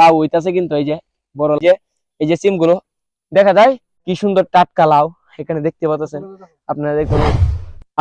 লাউ হইতাছে কিন্তু এই যে, বড় যে, এই যে সিমগুলো দেখা যায় কি সুন্দর টাটকা লাউ, এখানে দেখতে পাচ্ছেন। আপনারা দেখুন।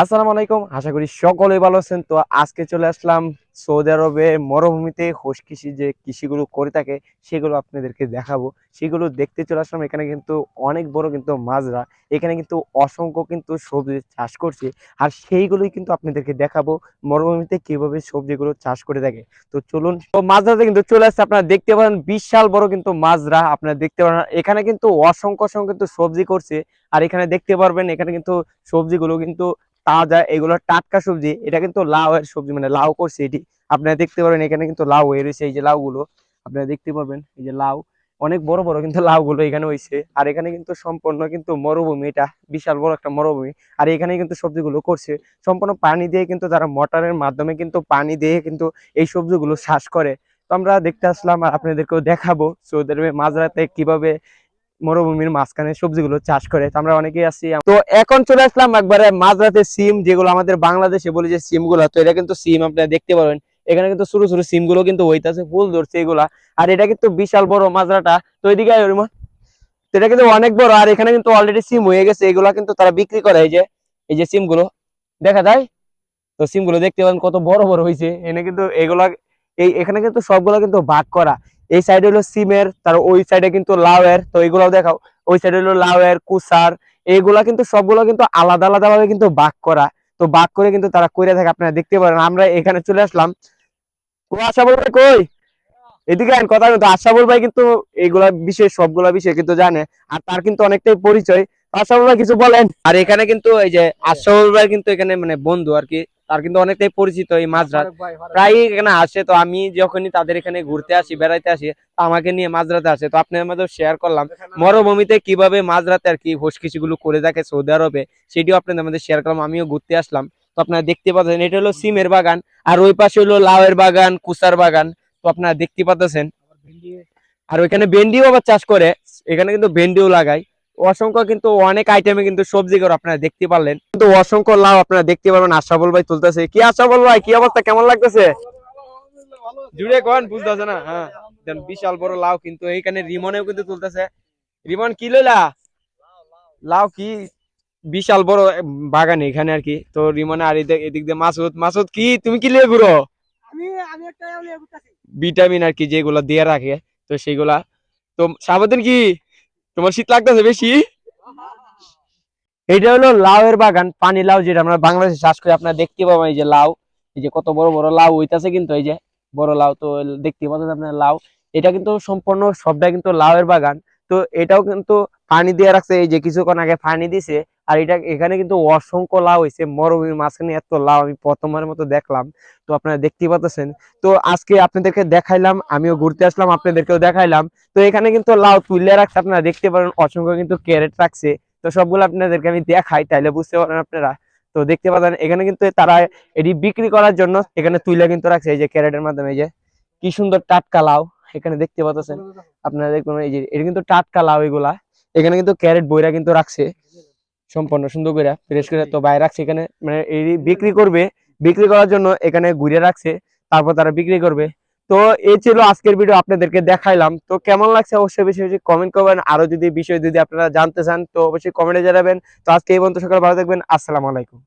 আসসালামু আলাইকুম, আশা করি সকলেই ভালো আছেন। তো আজকে চলে আসলাম সৌদি আরবে মরুভূমিতে হোস কৃষি যে কৃষিগুলো করে থাকে, সেগুলো আপনাদেরকে দেখাবো। সেগুলো দেখতে চলে আসলাম, এখানে কিন্তু অনেক বড় কিন্তু মাজরা, এখানে কিন্তু অসংখ্য কিন্তু সবজি চাষ করছে। আর সেইগুলোই কিন্তু আপনাদেরকে দেখাবো মরুভূমিতে কীভাবে সবজিগুলো চাষ করে থাকে। তো চলুন, তো মাজরাতে কিন্তু চলে আসছে, আপনারা দেখতে পারেন বিশাল বড় কিন্তু মাজরা, আপনারা দেখতে পারেন। এখানে কিন্তু অসংখ্য অসংখ্য কিন্তু সবজি করছে, আর এখানে দেখতে পারবেন, এখানে কিন্তু সবজিগুলো কিন্তু তাজা এগুলো টাটকা সবজি, এটা কিন্তু লাউ এর সবজি মানে লাউ করছে এটি। আপনারা দেখতে পারবেন এখানে কিন্তু লাউ হয়ে রয়েছে, এই যে লাউ গুলো আপনারা দেখতে পারবেন, এই যে লাউ। অনেক বড় বড় কিন্তু লাউ গুলো এখানে হয়েছে। আর এখানে কিন্তু সম্পূর্ণ কিন্তু মরুভূমি, এটা বিশাল বড় একটা মরুভূমি। আর এখানে কিন্তু সবজিগুলো করছে। সম্পূর্ণ পানি দিয়ে কিন্তু তারা মোটরের মাধ্যমে কিন্তু পানি দিয়ে কিন্তু এই সবজিগুলো চাষ করে। তো আমরা দেখতে আসলাম, আর আপনাদেরকেও দেখাবো সৌদি আরবে মাঝরাতে কীভাবে মরুভূমির মাঝখানে সবজিগুলো চাষ করে। তো আমরা অনেকেই আছি। তো এখন চলে আসলাম একবারে মাঝরাতে সিম, যেগুলো আমাদের বাংলাদেশে বলি যে সিমগুলো তো এটা কিন্তু সিম আপনারা দেখতে পারবেন। এখানে কিন্তু ছোট ছোট সিমগুলো কিন্তু হইতাছে, ফুল ধরছে এগুলা। আর এটা কিন্তু বিশাল বড় মাঝরাটা। তো এদিকে এটা কিন্তু অনেক বড়, আর এখানে কিন্তু অলরেডি সিম হয়ে গেছে। এগুলা কিন্তু তারা বিক্রি করে এই যে এই যে সিমগুলো দেখা যায়? তো সিমগুলো দেখতে পারেন কত বড় বড় হয়েছে এখানে কিন্তু এগুলা, এই এখানে কিন্তু সবগুলো কিন্তু ভাগ করা। এই সাইডে হলো সিমের, তার ওই সাইডে কিন্তু লাউয়ের, তো এইগুলো দেখাও। ওই সাইড হলো লাউয়ের, কুসার, এইগুলা কিন্তু সবগুলো কিন্তু আলাদা আলাদা ভাবে কিন্তু বাক করা। তো ভাগ করে কিন্তু তারা কইরা থাকে, আপনারা দেখতে পারেন। আমরা এখানে চলে আসলাম। আশা বলবে কই? এদিকে কথা কিন্তু আশাবুল ভাই কিন্তু এইগুলা বিষয়, সবগুলা বিষয় কিন্তু জানে, আর তার কিন্তু অনেকটাই পরিচয়। আশাবুল ভাই, কিছু বলেন? আর এখানে কিন্তু এই যে, আশাবুল ভাই কিন্তু এখানে মানে বন্ধু আর কি। তার কিন্তু অনেকটাই পরিচিত এই মাঝরাত। প্রায় এখানে আসে তো আমি যখনই তাদের এখানে ঘুরতে আসি বেড়াইতে আসি আমাকে নিয়ে মাঝরাতে আসে। তো আপনার মধ্যে শেয়ার করলাম মরুভূমিতে কীভাবে মাঝরাতে আর কি হোসকিসি গুলো করে থাকে সৌদি আরবে সেটিও আপনাদের মধ্যে শেয়ার করলাম আমিও ঘুরতে আসলাম। তো আপনারা দেখতে পাচ্ছেন এটা হলো সিমের বাগান আর ওই পাশে হলো লাউয়ের বাগান কুসার বাগান তো আপনারা দেখতে পাচ্ছেন। আর ওইখানে ভেন্ডিও আবার চাষ করে এখানে কিন্তু ভেন্ডিও লাগায়। অসংখ্য কিন্তু অনেক আইটেমে কিন্তু সবজি করে আপনারা দেখতে পারলেন। কিন্তু অসংখ্য লাউ আপনারা দেখতে পারবেন আশাবল ভাই তুলতেছে। কি আশাবল ভাই কি অবস্থা? কেমন লাগতেছে? জুড়ে কোন বুঝতেছে না হ্যাঁ। বিশাল বড় লাউ কিন্তু এইখানে রিমনেও কিন্তু তুলতেছে। রিমন কি লইলা? লাউ কি বিশাল বড় বাগান এখানে আর কি। তো রিমনে আর এদিক এদিক দিয়ে মাসুদ মাসুদ কি? তুমি কি লিয়ে ঘুরো? আমি আমি একটা করতেছি ভিটামিন আর কি যেগুলো দিয়ে রাখে তো সেগুলা। তো সাবধান কি? তোমার শীত লাগতেছে বেশি? এটা হলো লাউ এর বাগান, পানি লাউ যেটা আমরা বাংলাদেশে চাষ করি। আপনারা দেখতে পাবেন এই যে লাউ, এই যে কত বড় বড় লাউ হইতাছে কিন্তু এই যে বড় লাউ, তো দেখতে পাচ্ছেন আপনার লাউ। এটা কিন্তু সম্পূর্ণ সবটা কিন্তু লাউ এর বাগান। তো এটাও কিন্তু পানি দিয়ে রাখছে, এই যে কিছুক্ষণ আগে পানি দিছে আর এটা এখানে কিন্তু অসংখ্য লাউ হয়েছে মরুভূমির মাঝখানে এত লাউ আমি প্রথমবারের মতো দেখলাম। তো আপনারা দেখতে পাচ্ছেন তো আজকে আপনাদেরকে দেখাইলাম, আমিও ঘুরতে আসলাম, আপনাদেরকেও দেখাইলাম। তো এখানে কিন্তু লাউ তুলে রাখছে, আপনারা দেখতে পারেন, অসংখ্য কিন্তু ক্যারেট রাখছে। তো সবগুলো আপনাদেরকে আমি দেখাই, তাইলে বুঝতে পারেন আপনারা। তো দেখতে পাবেন এখানে কিন্তু তারা এটি বিক্রি করার জন্য এখানে তুইলা কিন্তু রাখছে, এই যে ক্যারেটের মাধ্যমে, এই যে। কি সুন্দর টাটকা লাউ, এখানে দেখতে পাচ্ছেন আপনারা দেখুন, এই যে, এটা কিন্তু টাটকা লাউ এগুলা। এখানে কিন্তু ক্যারেট বইরা কিন্তু রাখছে। সম্পূর্ণ সুন্দর করে ফ্রেশ করে তো বাইরে রাখছে এখানে মানে এই বিক্রি করবে বিক্রি করার জন্য এখানে ঘুরে রাখছে তারপর তারা বিক্রি করবে। তো এই ছিল আজকের ভিডিও আপনাদেরকে দেখাইলাম। তো কেমন লাগছে অবশ্যই বেশি বেশি কমেন্ট করবেন আরও যদি বিষয় যদি আপনারা জানতে চান তো অবশ্যই কমেন্টে জানাবেন। তো আজকে এই পর্যন্ত সকাল ভালো থাকবেন আসসালামু আলাইকুম।